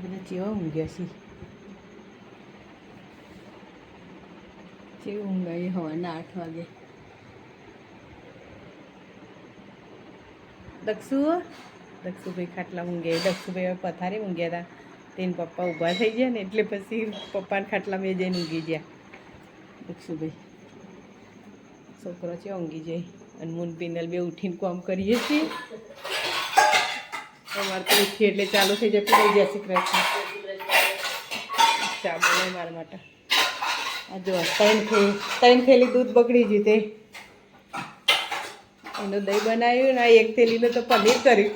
બધા જેવા ઊંઘ્યા છે જેવું ઊંઘાઈ હવાના આઠ વાગે દક્ષુ દક્ષુભાઈ ખાટલા ઊંઘે દક્ષુભાઈ હવે પથારે ઊંઘ્યા હતા તેને પપ્પા ઊભા થઈ ગયા ને એટલે પછી પપ્પાને ખાટલા મેં જઈને ઊંઘી ગયા દક્ષુભાઈ છોકરો છે ઊંઘી જાય અને મૂન પિનલ બે ઉઠીને કામ કરીએ છીએ અમારે તો એટલે ચાલુ થઈ જાય. પીડાઈ જય શ્રી ચા બોલો મારા માટે. આ જો ત્રણ થે ત્રણ થેલી દૂધ બગડી ગયું તે. એનું દહીં બનાવ્યું ને એક થેલીનું તો પનીર કર્યું.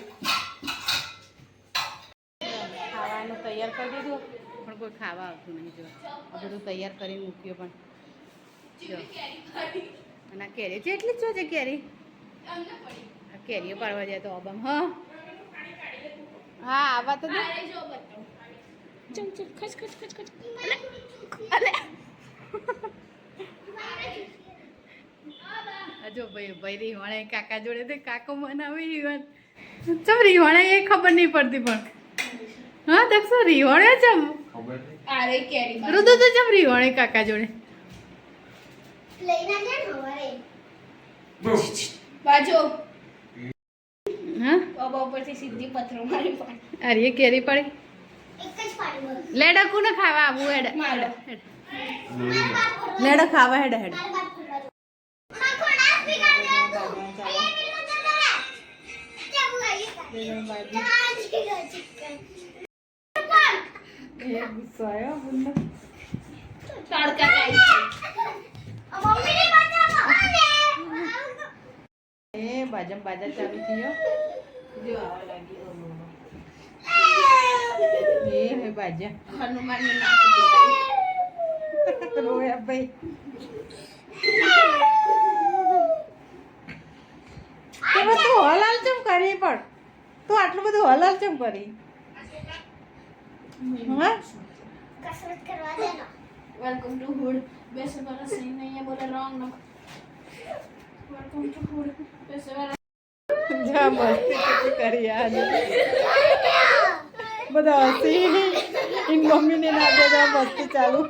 ખાવાનું તૈયાર કરી દીધું. પણ કોઈ ખાવા આવતું નહીં, જો. આ બધું તૈયાર કરી મૂક્યું પણ. જો. અને કેરી છે? એટલી જ છો કેરી? કેરીઓ પાડવા જાય તો અબમ હા? હા આવા તો દે. ચમ ચમ ખચ ખચ ખચ ખચ અલે અલે. જો ભાઈ ભાઈ રીવાણે કાકા જોડે તે કાકો મનાવી રીવાણ ચમ રીવાણે એ ખબર નહીં પડતી પણ. હા દક્ષો રીવાણે ચમ? અરે કેરી રુદુ તો ચમ રીવાણે કાકા જોડે? લઈને જાય ને હવારે. બાજુ. બાબા ઉપરથી સીધી પથરો મારી પાડી અરે કેરી પડી એક જ પાડી લેડા કોને ખાવા આવું હેડ મારો. લેડા ખાવા હેડ હેડ એ ગુસ્સો આવ્યો બુંદો એ બાજમ બાજા ચાલુ થયો જો આવા લાગી ઓહો. એ હે બાજા હનુમાન રોયા ભાઈ એમાં તું હલાલ ચમ કરી પણ તું આટલું બધું હલાલ ચમ કરી હા કસરત કરવા દેનો વેલકમ ટુ હુડ બેસે વાળા સહી નહીં है बोले wrong no welcome to hood बेसे वाला જા મસ્તી કેટલી કરી આજે બધા હસી એની મમ્મીને ના બધા મસ્તી ચાલુ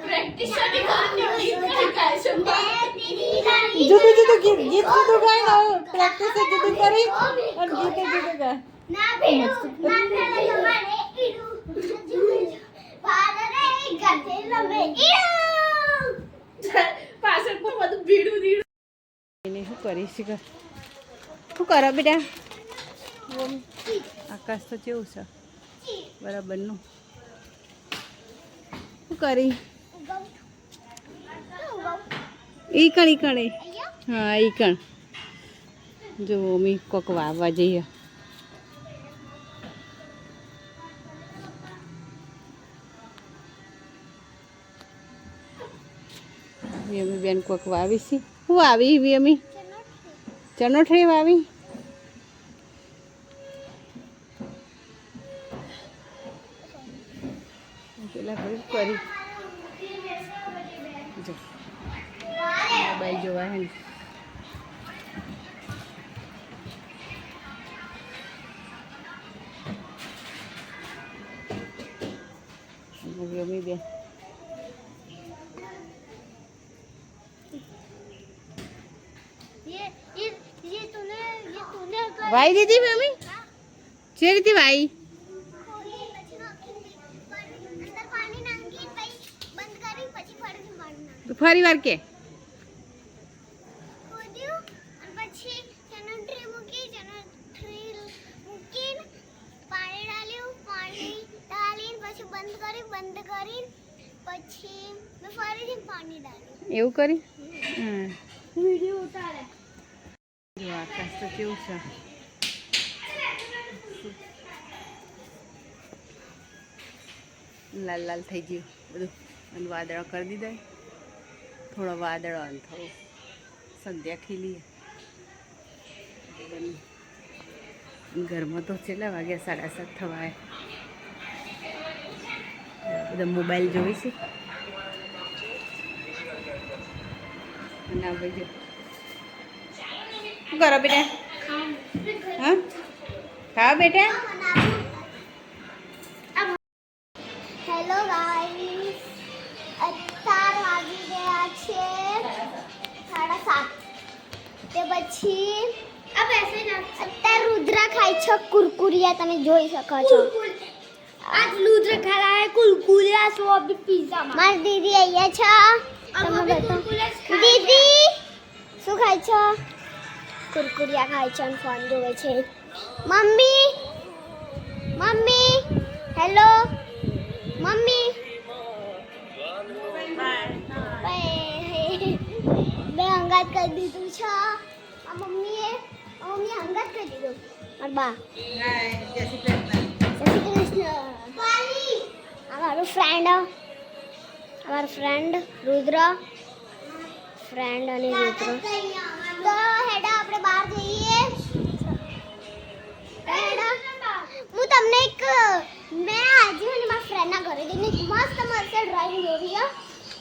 પ્રેક્ટિસ કરવાની જુદું જુદું ગીત ગીત જુદું ગાય ને પ્રેક્ટિસ જુદું કરી અને ગીત જુદું ગાય શું કરી શું કરો બેટા? આકાશ તો કેવું છે. બરાબરનું. શું કરી? ઈ કણ ઈ કણ હા, ઈ કણ. જો અમે કોક વાવવા જઈએ અમે બેન કોક વાવી છે. હું આવી એવી અમે? ચનોઠરી વાવી? પેલા ભાઈ કરી. જો. મોબાઈલ જોવા હે અમે બેન બંધ કરી બંધ કરીને પછી મેં ફરીથી પાણી ડાલ્યું એવું કરી હા વિડીયો ઉતારે જો આકાશ તો કેવું છે લાલ લાલ થઈ ગયું. બધું અને વાદળો કરી દીધા. થોડો વાદળો અને થોડું સંધ્યા ખીલી. ઘરમાં તો કેટલા વાગ્યા? સાડા સાત થવાય. બધા મોબાઈલ જોઈ છે. આ ભાઈ શું કરો બેટા? હા? ખાવા બેટા? હેલો ગાઈસ અત્યાર વાગી ગયા છે સાડા સાત તે પછી અત્યારે રુદ્ર ખાય છે કુરકુરિયા તમે જોઈ શકો છો આજ રુદ્ર ખાય કુરકુરિયા સો અભી પિઝા મારી દીદી અહીંયા છે તમે બતાવો દીદી શું ખાય છે કુરકુરિયા ખાય છે અને ફોન જોવે છે મમ્મી મમ્મી હેલો મમ્મી બે અંગાત કરી દીધું છે આ મમ્મીએ આ મમ્મીએ અંગાત કરી દીધું મારા બા જય શ્રી કૃષ્ણ જય શ્રી કૃષ્ણ આ મારું ફ્રેન્ડ અમારું ફ્રેન્ડ રુદ્ર ફ્રેન્ડ અને રુદ્ર તો હેડા આપણે બહાર જઈએ હેડા હું તમને એક મેં આજે અને મારા ફ્રેન્ડના ઘરે જઈને એક મસ્ત મસ્ત ડ્રોઈંગ દોરી હે.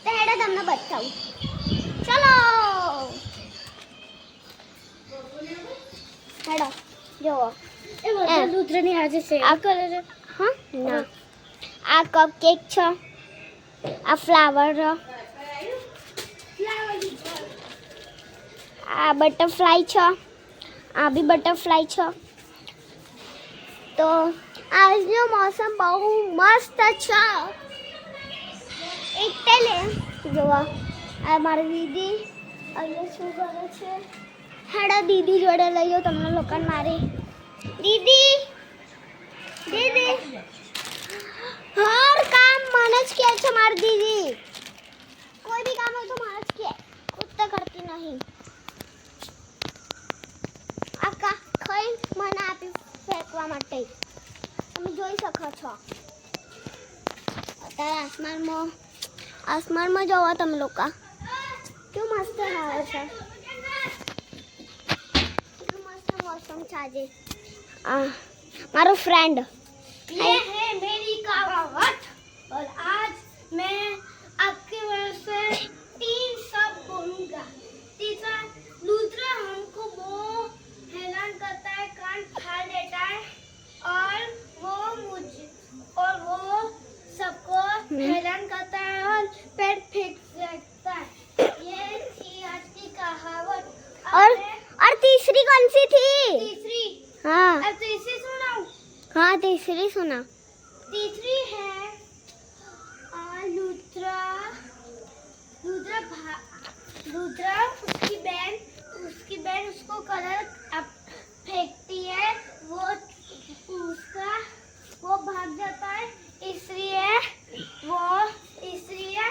તો હેડા તમને બતાવું ચલો હેડો જોવો એમ. રુદ્રની આજે છે આ કલર હા ના આ કપ કેક છે આ ફ્લાવર આ બટરફ્લાય છે આ બી બટરફ્લાય છે તો આજનો મોસમ બહુ મસ્ત છે એટલે જોવા આ મારી દીદી અહીંયા શું કરે છે હેડા દીદી જોડે લઈ જાઓ તમને લોકોને મારી દીદી દીદી હર કામ મને જ કહે છે મારી દીદી કોઈ બી કામ આસમાનમાં આસમાનમાં જોવો તમે લોકો કેવું મસ્ત આવે છે કેટલું મસ્ત મોસમ છે આજે આ મારો ફ્રેન્ડ ये है मेरी कहावत और आज मैं आपके वजह से तीन शब्द बोलूंगा तीसरा दूसरा हमको वो हैरान करता है कान फाड़ देता है और हैरान करता है और पेट फेंक सकता है। ये थी आज की कहावत। और और तीसरी कौन सी थी? तीसरी। हाँ। अब तीसरी सुनाऊं? हाँ तीसरी सुना। तीसरी है आ, लुद्रा लुद्रा भा लुद्रा उसकी बहन उसकी बहन उसको कलर फेंकती है वो उसका वो भाग जाता है इसलिए वो इसलिए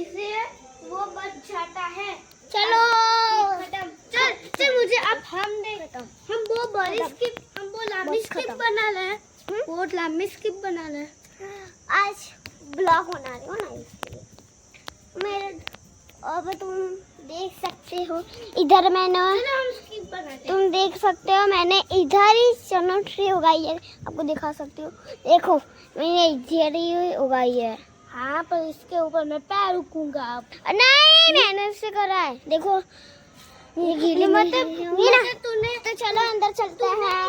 इसलिए वो बच जाता है चलो खत्म चल चल मुझे अब हम देख हम वो बड़ी खत्म। स्किप हम वो लंबी बस स्किप खत्म। बना ले हम्म? वो लंबी स्किप बना ले आज ब्लॉग बना रही हूँ ना इसके लिए मेरे अब तुम देख सकते हो इधर मैंने तुम देख सकते हो मैंने इधर ही चनो ट्री उगाई है। आपको दिखा सकती हूँ। देखो मैंने इधर ही उगाई है। हाँ पर इसके ऊपर मैं पैर रुकूँगा नहीं मैंने उससे करा है। देखो ये गीली मतलब ये ना तूने तो चलो अंदर चलते हैं।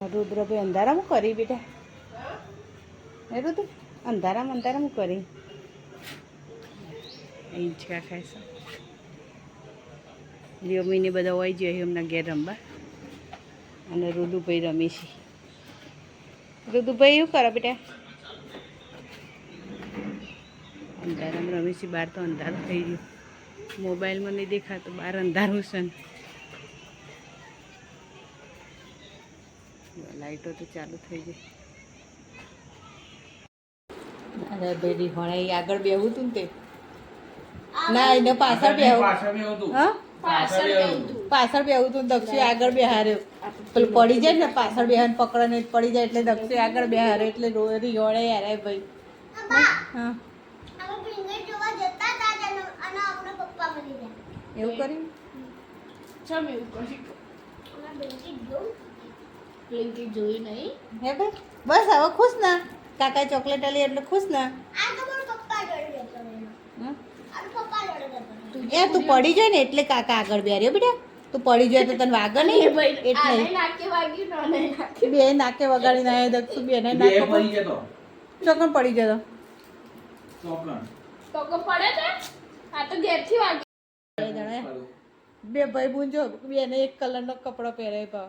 रुद्र भी अंदर हम करी बेटा रुद्र? અંધારામાં અંધારામાં કરી. હિંચકા ખાય છે. લિયોમીને બધા હોય જ એમના ઘેર રમવા. અને રુદુભાઈ રમે છે. રુદુભાઈ, શું કરો બેટા? અંધારામાં રમી છે, બહાર તો અંધારું થઈ ગયું. મોબાઈલમાં નહીં દેખાતું, બહાર અંધારું છે ને. લાઈટો તો ચાલુ થઈ ગઈ. અરે બેડી ભણાઈ આગળ બેહું તું ને તે. ના એને પાછળ બેહું. પાછળ હા? પાછળ પાછળ બેહું. તું દક્ષિણ આગળ બેહાર્યો પેલું પડી જાય ને પાછળ બેહાન પકડાને પડી જાય એટલે દક્ષિણ આગળ બેહારે એટલે રોરી હોળે યાર ભાઈ. હા. એવું કર્યું? ચમ એવું કરી જોયું નહીં. હે ભાઈ? બસ હવે ખુશ ના? કાકા ચોકલેટ આલી એટલે ખુશ ને? એ તું પડી જાય ને એટલે કાકા આગળ બેર્યો બેટા? તું પડી જાય તો તને વાગે નહીં? એટલે. નાકે વાગ્યું ને બે નાકે વગાડી ના દક્ષુ બે ને નાકે પડી જતો ચોકન પડી જતો ચોકન. તો કો પડે છે? આ તો ઘેરથી વાગ્યું બે બે ભાઈ બુન જો બે ને એક કલર નો કપડો પહેરે પા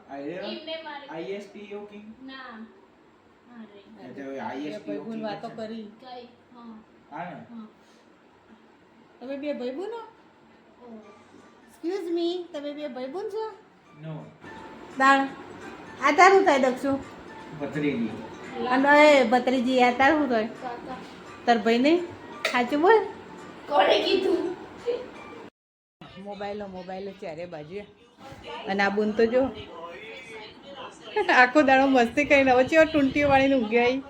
મારે ઓકે ના. તમે બે ભાઈ બુનો ઓ. એક્સક્યુઝ મી તમે બે ભાઈ બુન છો? નો દાળ. આ તારું થાય દક્ષુ. ભત્રીજી. અને એ ભત્રીજી આ તારું થાય તાર ભાઈ નહીં સાચું બોલ. કોણે કીધું? મોબાઈલો મોબાઈલો ચારે બાજુ અને આ બુન તો જો. આખો દાડો મસ્તી કરીને હવે ચેવો ટૂંટીઓ વાળીને ઊંઘી આવી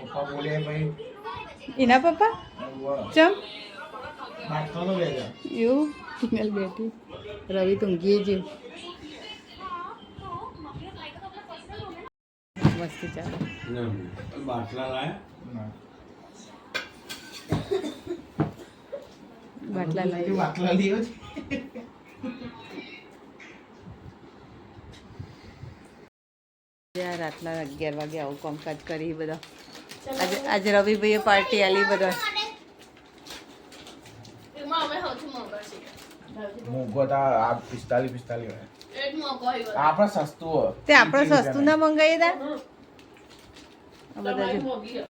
પપ્પા બોલે ભાઈ એના પપ્પા? ચમ? એવું? હિંગલ બેઠી. રવિ તો ઊંઘી જ મસ્તી ચાલે. બાટલા લાયા? બાટલા લાવી બાટલા આ રાતના અગિયાર વાગે આવું કામકાજ કરી બધા. આજે આજે રવિભાઈએ પાર્ટી આલી બધા. આપણે સસ્તું આપણે સસ્તું ના મંગાવી દા બધા